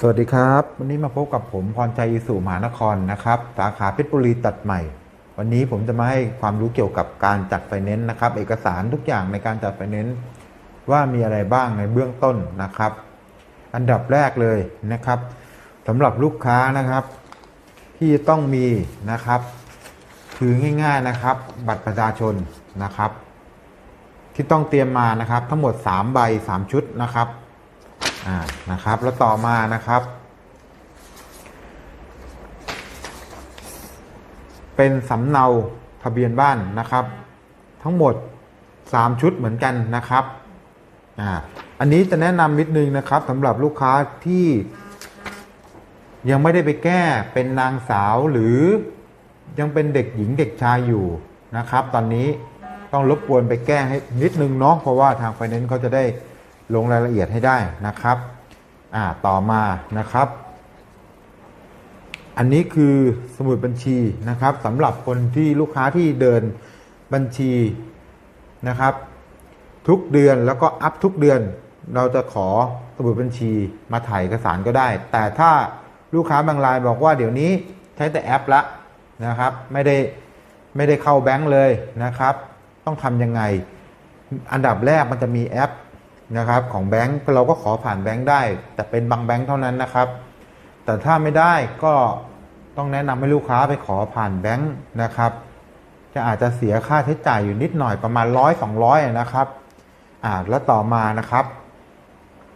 สวัสดีครับ วันนี้มาพบกับผมพรชัยอิสุมหานครนะครับ สาขาเพชรบุรีตัดใหม่ วันนี้ผมจะมาให้ความรู้เกี่ยวกับการจัดไฟแนนซ์นะครับ เอกสารทุกอย่างในการจัดไฟแนนซ์ว่ามีอะไรบ้างในเบื้องต้นนะครับ อันดับแรกเลยนะครับสำหรับลูกค้านะครับ ที่ต้องมีนะครับ คือง่าย ๆนะครับ บัตรประชาชนนะครับ ที่ต้องเตรียมมานะครับ ทั้งหมด 3 ใบ 3 ชุดนะครับ อ่านะครับ แล้วต่อมานะครับ เป็นสำเนาทะเบียนบ้านนะครับ ทั้งหมด 3 ชุดเหมือนกันนะครับอ่าอันนี้จะแนะนำนิดนึงนะครับสำหรับลูกค้าที่ยังไม่ได้ไปแก้เป็นนางสาวหรือยังเป็นเด็กหญิงเด็กชายอยู่นะครับ ตอนนี้ต้องรบกวนไปแก้ให้นิดนึงเนาะเพราะว่าทางไฟแนนซ์เขาจะได้ ลงรายละเอียดให้ได้นะครับอ่าต่อมานะครับ อันนี้คือสมุดบัญชีนะครับสำหรับคนที่ลูกค้าที่เดินบัญชีนะครับ ทุกเดือนแล้วก็อัพทุกเดือน เราจะขอสมุดบัญชีมาถ่ายเอกสารก็ได้ แต่ถ้าลูกค้าบางรายบอกว่าเดี๋ยวนี้ใช้แต่แอปละนะครับ ไม่ได้ไม่ได้เข้าแบงก์เลยนะครับ ต้องทำยังไง อันดับแรกมันจะมีแอป นะครับของแบงก์เราก็ขอผ่านแบงก์ได้ แต่เป็นบางแบงก์เท่านั้นนะครับ แต่ถ้าไม่ได้ก็ต้องแนะนำให้ลูกค้าไปขอผ่านแบงค์นะครับ จะอาจจะเสียค่าใช้จ่ายอยู่นิดหน่อยประมาณร้อยสองร้อยนะครับอ่าแล้วต่อมานะครับ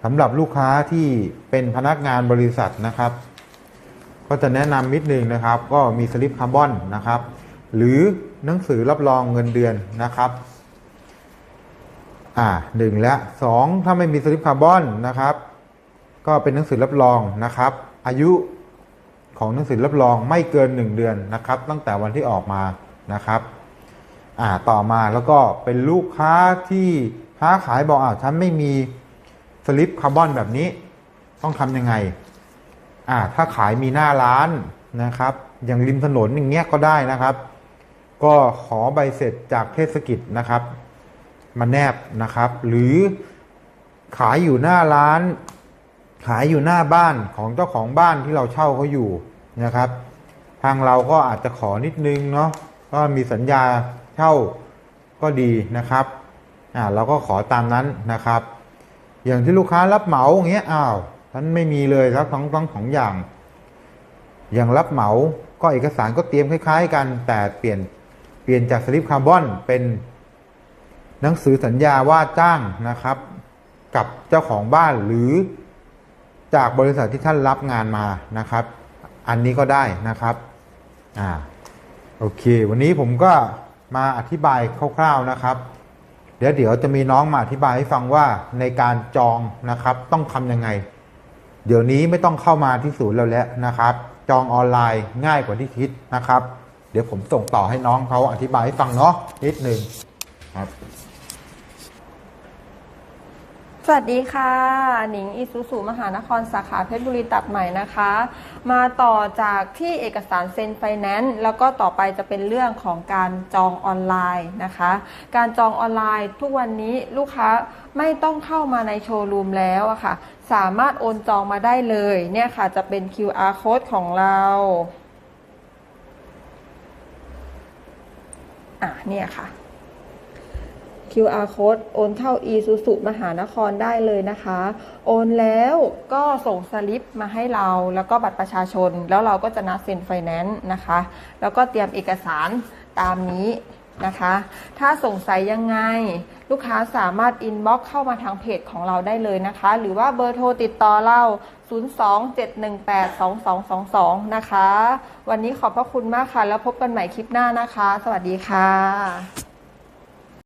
สำหรับลูกค้าที่เป็นพนักงานบริษัทนะครับ ก็จะแนะนำนิดนึงนะครับ ก็มีสลิปคาร์บอนนะครับ หรือหนังสือรับรองเงินเดือนนะครับ อ่าหนึ่งและสองถ้าไม่มีสลิปคาร์บอนนะครับ ก็เป็นหนังสือรับรองนะครับ อายุของหนังสือรับรองไม่เกิน 1 เดือนนะครับ ตั้งแต่วันที่ออกมานะครับอ่าต่อมาแล้วก็เป็นลูกค้าที่ค้าขายบอกอ่าวฉันไม่มีสลิปคาร์บอนแบบนี้ ต้องทำยังไงอ่าถ้าขายมีหน้าร้านนะครับ อย่างริมถนนอย่างเงี้ยก็ได้นะครับ ก็ขอใบเสร็จจากเทศกิจนะครับ มาแนบนะครับ หรือขายอยู่หน้าร้าน ขายอยู่หน้าบ้านของเจ้าของบ้านที่เราเช่าเขาอยู่นะครับ ทางเราก็อาจจะขอนิดนึงเนาะก็มีสัญญาเช่าก็ดีนะครับอ่าเราก็ขอตามนั้นนะครับ อย่างที่ลูกค้ารับเหมาอย่างเงี้ยอ้าวฉันไม่มีเลยครับทั้งทั้งสองอย่าง อย่างรับเหมาก็เอกสารก็เตรียมคล้าย ๆ กัน แต่เปลี่ยนเปลี่ยนจากสลิปคาร์บอนเป็น หนังสือสัญญาว่าจ้างนะครับ กับเจ้าของบ้านหรือจากบริษัทที่ท่านรับงานมานะครับ อันนี้ก็ได้นะครับอ่าโอเค วันนี้ผมก็มาอธิบายคร่าวๆนะครับ เดี๋ยวเดี๋ยวจะมีน้องมาอธิบายให้ฟังว่าในการจองนะครับ ต้องทำยังไง เดี๋ยวนี้ไม่ต้องเข้ามาที่ศูนย์เราแล้วนะครับ จองออนไลน์ง่ายกว่าที่คิดนะครับ เดี๋ยวผมส่งต่อให้น้องเขาอธิบายให้ฟังเนาะนิดหนึ่งครับ สวัสดีค่ะ หนิงอิสุสุมหานครสาขาเพชรบุรีตัดใหม่นะคะ มาต่อจากที่เอกสารเซ็นไฟแนนซ์แล้วก็ต่อไปจะเป็นเรื่องของการจองออนไลน์นะคะ การจองออนไลน์ทุกวันนี้ลูกค้าไม่ต้องเข้ามาในโชว์รูมแล้วอะค่ะ สามารถโอนจองมาได้เลยเนี่ยค่ะจะเป็น QR code ของเราอะเนี่ยค่ะ QR code โอนเข้า eSusu มหานครได้เลยนะคะ โอนแล้วก็ส่งสลิปมาให้เราแล้วก็บัตรประชาชน แล้วเราก็จะนัดเซ็นไฟแนนซ์นะคะ แล้วก็เตรียมเอกสารตามนี้นะคะ ถ้าสงสัยยังไง ลูกค้าสามารถอินบ็อกเข้ามาทางเพจของเราได้เลยนะคะ หรือว่าเบอร์โทรติดต่อเรา 027182222 นะคะ วันนี้ขอบพระคุณมากค่ะ แล้วพบกันใหม่คลิปหน้านะคะ สวัสดีค่ะ